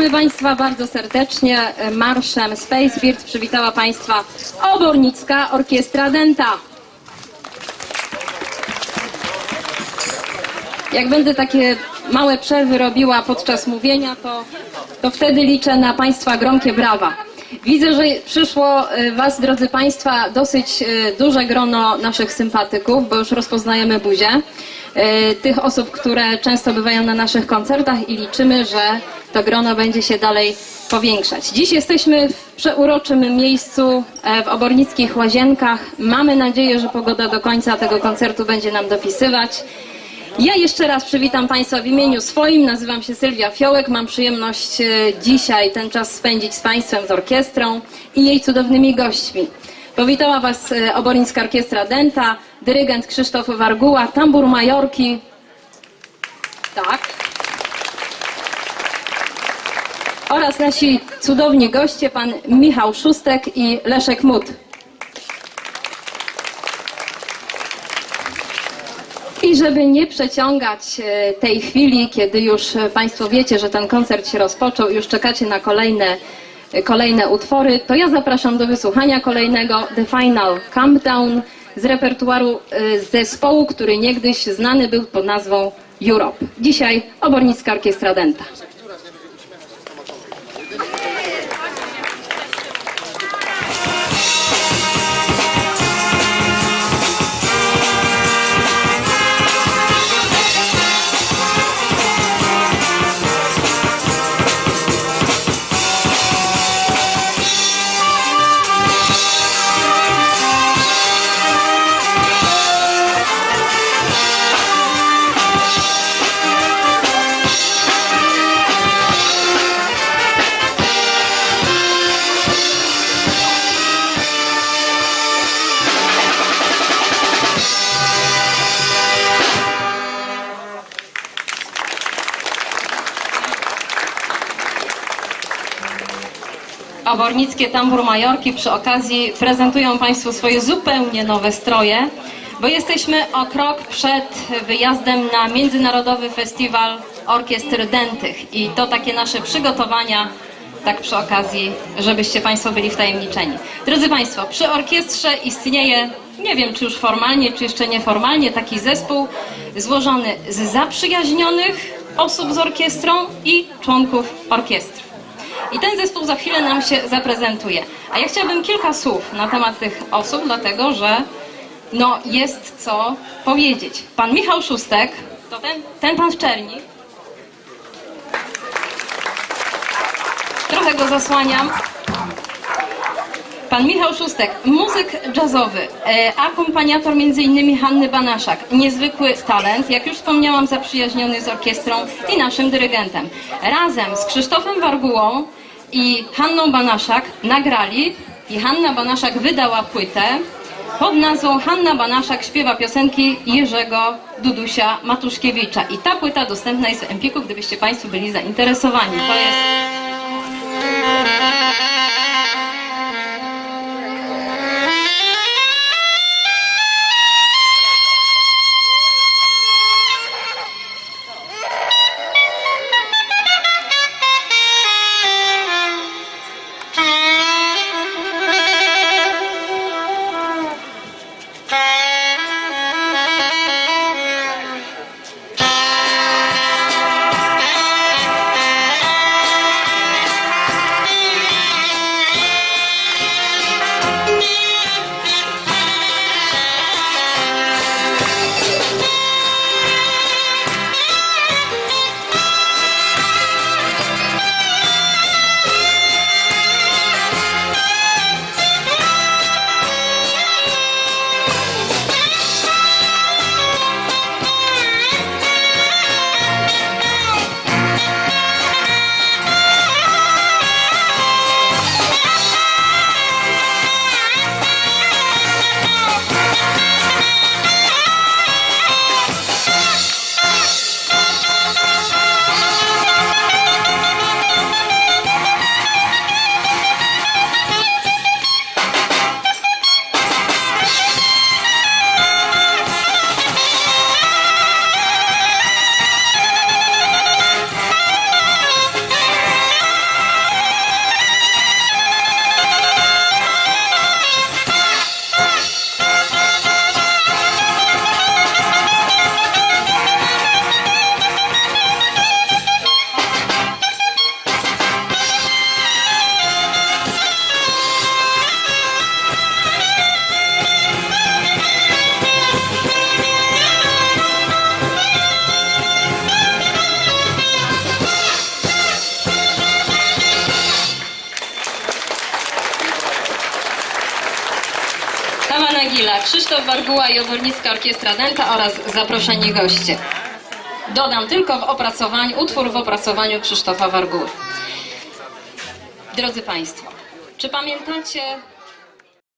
Witamy Państwa bardzo serdecznie. Marszem Space Beard przywitała Państwa Obornicka Orkiestra Denta. Jak będę takie małe przerwy robiła podczas mówienia, to, to wtedy liczę na Państwa gromkie brawa. Widzę, że przyszło y, Was, drodzy Państwa, dosyć y, duże grono naszych sympatyków, bo już rozpoznajemy buzię. Y, Tych osób, które często bywają na naszych koncertach i liczymy, że to grono będzie się dalej powiększać. Dziś jesteśmy w przeuroczym miejscu e, w Obornickich Łazienkach. Mamy nadzieję, że pogoda do końca tego koncertu będzie nam dopisywać. Ja jeszcze raz przywitam Państwa w imieniu swoim. Nazywam się Sylwia Fiołek. Mam przyjemność e, dzisiaj ten czas spędzić z Państwem, z orkiestrą i jej cudownymi gośćmi. Powitała Was e, Obornicka Orkiestra Denta, dyrygent Krzysztof Warguła, tambur Majorki. Tak. Oraz nasi cudowni goście, pan Michał Szóstek i Leszek Mut. I żeby nie przeciągać e, tej chwili, kiedy już e, Państwo wiecie, że ten koncert się rozpoczął już czekacie na kolejne, kolejne utwory, to ja zapraszam do wysłuchania kolejnego The Final Countdown z repertuaru e, zespołu, który niegdyś znany był pod nazwą Europe. Dzisiaj Obornicka Orkiestra Denta. Obornickie Tambur Majorki przy okazji prezentują Państwu swoje zupełnie nowe stroje, bo jesteśmy o krok przed wyjazdem na Międzynarodowy Festiwal Orkiestr Dentych i to takie nasze przygotowania, tak przy okazji, żebyście Państwo byli wtajemniczeni. Drodzy Państwo, przy orkiestrze istnieje, nie wiem czy już formalnie, czy jeszcze nieformalnie, taki zespół złożony z zaprzyjaźnionych osób z orkiestrą i członków orkiestry. I ten zespół za chwilę nam się zaprezentuje. A ja chciałabym kilka słów na temat tych osób, dlatego że no, jest co powiedzieć. Pan Michał Szóstek, to ten, ten pan z Czerni. Trochę go zasłaniam. Pan Michał Szóstek, muzyk jazzowy, e, akompaniator m.in. Hanny Banaszak, niezwykły talent, jak już wspomniałam, zaprzyjaźniony z orkiestrą i naszym dyrygentem. Razem z Krzysztofem Wargułą i Hanną Banaszak nagrali i Hanna Banaszak wydała płytę pod nazwą Hanna Banaszak śpiewa piosenki Jerzego Dudusia Matuszkiewicza. I ta płyta dostępna jest w Empiku, gdybyście Państwo byli zainteresowani. To jest chwilę. Krzysztof Warguła i Obornicka Orkiestra Dęta oraz zaproszeni goście. Dodam tylko w opracowaniu, utwór w opracowaniu Krzysztofa Warguły. Drodzy Państwo, czy pamiętacie